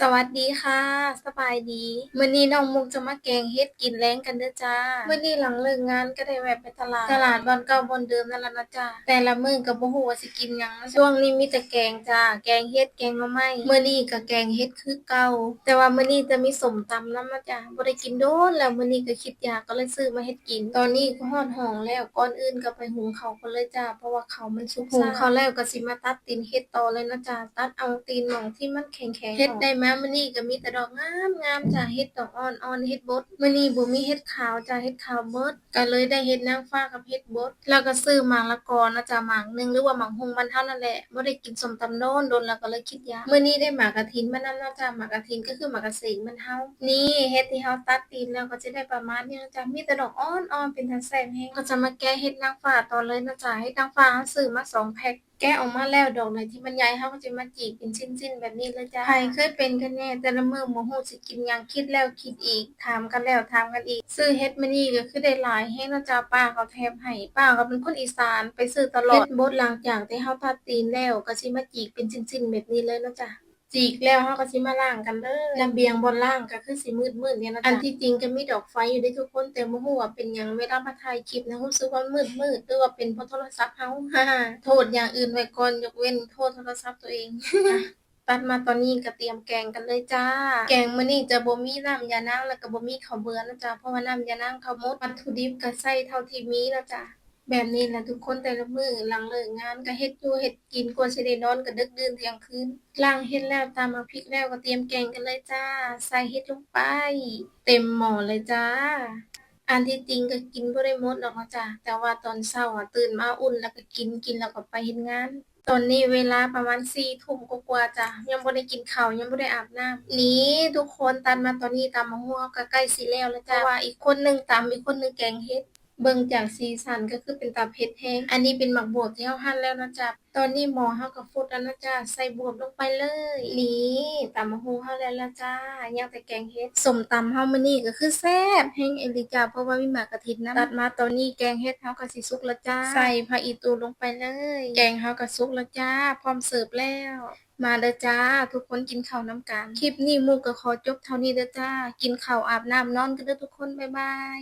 สวัสดีค่ะ สบายดีมื้อนี้น้องมุกจะมาแกงเฮ็ดกินแลงกันเด้อจ้ามื้อนี้หลังเลิกงานก็ได้แวะไปตลาด ตลาดบ่อนเก่าบ่อนเดิมนั่นล่ะนะจ้าแต่ละมื้อก็บ่ฮู้ว่าสิกินหยังช่วงนี้มีแต่แกงจ้า แกงเฮ็ดแกงหน่อไม้มื้อนี้ก็แกงเฮ็ดคือเก่า แต่ว่ามื้อนี้จะมีส้มตำนำนะจ้าบ่ได้กินโดนแล้วมื้อนี้ก็คิดอยากก็เลยซื้อมาเฮ็ดกิน ตอนนี้ก็ฮอดห้องแล้วก่อนอื่นก็ไปหุงข้าวก่อนเลยจ้า เพราะว่าข้าวมันสุกหุงข้าวแล้วก็สิมาตัดตีนเฮ็ดต่อเลยนะจ้า ตัดเอาตีนหม่องที่มันแข็งๆเฮ็ดได้มามื้อนี้ก็มีแต่ดอกงามงามจ้าเฮ็ดดอกอ่อนๆเฮ็ดบดมื้อนี้บ่มีเฮ็ดขาวจ้าเฮ็ดขาวเบิดก็เลยได้เฮ็ดนางฟ้ากับเฮ็ดบดแล้วก็ซื้อหมากละกอนะจ้าหมากหนึงหรือว่าหมากฮงบ้านเฮานั่นแหละบ่ได้กินส้มตำโดนโดนแล้วก็เลยคิดยามื้อนี้ได้หมากกะถินมานำเนาะจ้าหมากกะถินก็คือหมากกะเสงบ้านเฮานี่เฮ็ดที่เฮาตัดตีนแล้วก็จะได้ประมาณนี้นะจ้ามีแต่ดอกอ่อนๆเป็นตาแซ่บแฮงก็จะมาแกะเฮ็ดนางฟ้าต่อเลยนะจ้าเฮ็ดนางฟ้าซื้อมาสองแพ็ค แกะออกมาแล้วดอกไหนที่มันใหญ่เฮาก็จะมาจีกเป็นชิ้นๆ แบบนี้เลยจ้าใครเคยเป็นกันแน่แต่ละมื้อบ่ฮู้สิกินหยังคิดแล้วคิดอีก ถามกันแล้วถามกันอีก ซื้อเฮ็ดมื้อนี้ก็คือได้หลายแฮงเนาะจ้าป้าเขาแถมให้ป้าก็เป็นคนอีสานไปซื้อตลอดเฮ็ดบดหลังจากที่เฮาตัดตีนแล้วก็สิมาจีกเป็นชิ้นๆ แบบนี้เลยเนาะจ้า จีกแล้วเฮาก็สิมาล้างกันเด้อระเบียงบ่อนล่างก็คือสิมืดๆเนี่ยนะจ๊ะอันที่จริงก็มีดอกไฟอยู่เด้ทุกคนแต่บ่ฮู้ว่าเป็นหยังเวลามาถ่ายคลิปนะรู้สึกว่ามืดๆหรือว่าเป็นเพราะโทรศัพท์เฮาโทษอย่างอื่นไว้ก่อนยกเว้นโทษโทรศัพท์ตัวเองอะตัดมาตอนนี้ก็เตรียมแกงกันเลยจ้า แกงมื้อนี้จะบ่มีน้ำยานางแล้วก็บ่มีข้าวเบื่อนะจ๊ะเพราะว่าน้ำยานางเขาหมดวัตถุดิบก็ใส่เท่าที่มีนะจ๊ะ แบบนี้แหละทุกคนแต่ละมือหลังเลิกงานก็เฮ็ดอยู่เฮ็ดกินกว่าสิได้นอนก็ดึกดื่นเที่ยงคืนล้างเฮ็ดแล้วตามมาพริกแล้วก็เตรียมแกงกันเลยจ้า ใส่เฮ็ดลงไป เต็มหม้อเลยจ้า อันที่จริงก็กินบ่ได้หมดหรอกนะจ้ะแต่ว่าตอนเช้าอะตื่นมาอุ่นแล้วก็กินกินแล้วก็ไปเฮ็ดงานตอนนี้เวลาประมาณ4ทุ่มกว่าจ้ะยังบ่ได้กินข้าวยังบ่ได้อาบน้ำนี่ทุกคนตัดมาตอนนี้ตำบักหุ่งเราก็ใกล้สิแล้วแล้วจ้ะเพราะว่าอีกคนหนึ่งตำอีกคนหนึ่งแกงเฮ็ด เบิ่งจากสีสันก็คือเป็นตาเผ็ดแฮงอันนี้เป็นหมักบวบที่เฮาหั่นแล้วนะจ๊ะ ตอนนี้หมอเฮาก็ฟุดแล้วนะจ๊ะ ใส่บวบลงไปเลย นี่ตำบักหุ่งเฮาแล้วละจ้ายังแต่แกงเฮ็ดส้มตำเฮามื้อนี้ก็คือแซ่บแฮงอีหลีจ้ะเพราะว่ามีหมากกะทินนำตัดมาตอนนี้แกงเฮ็ดเฮาก็สิสุกแล้วจ้า ใส่ผักอีตูลงไปเลย แกงเฮาก็สุกแล้วจ้า พร้อมเสิร์ฟแล้วมาเด้อจ้า ทุกคนกินข้าวน้ำกัน คลิปนี้มุกก็ขอจบเท่านี้เด้อจ้า กินข้าวอาบน้ำนอนกันเด้อทุกคน บ๊ายบาย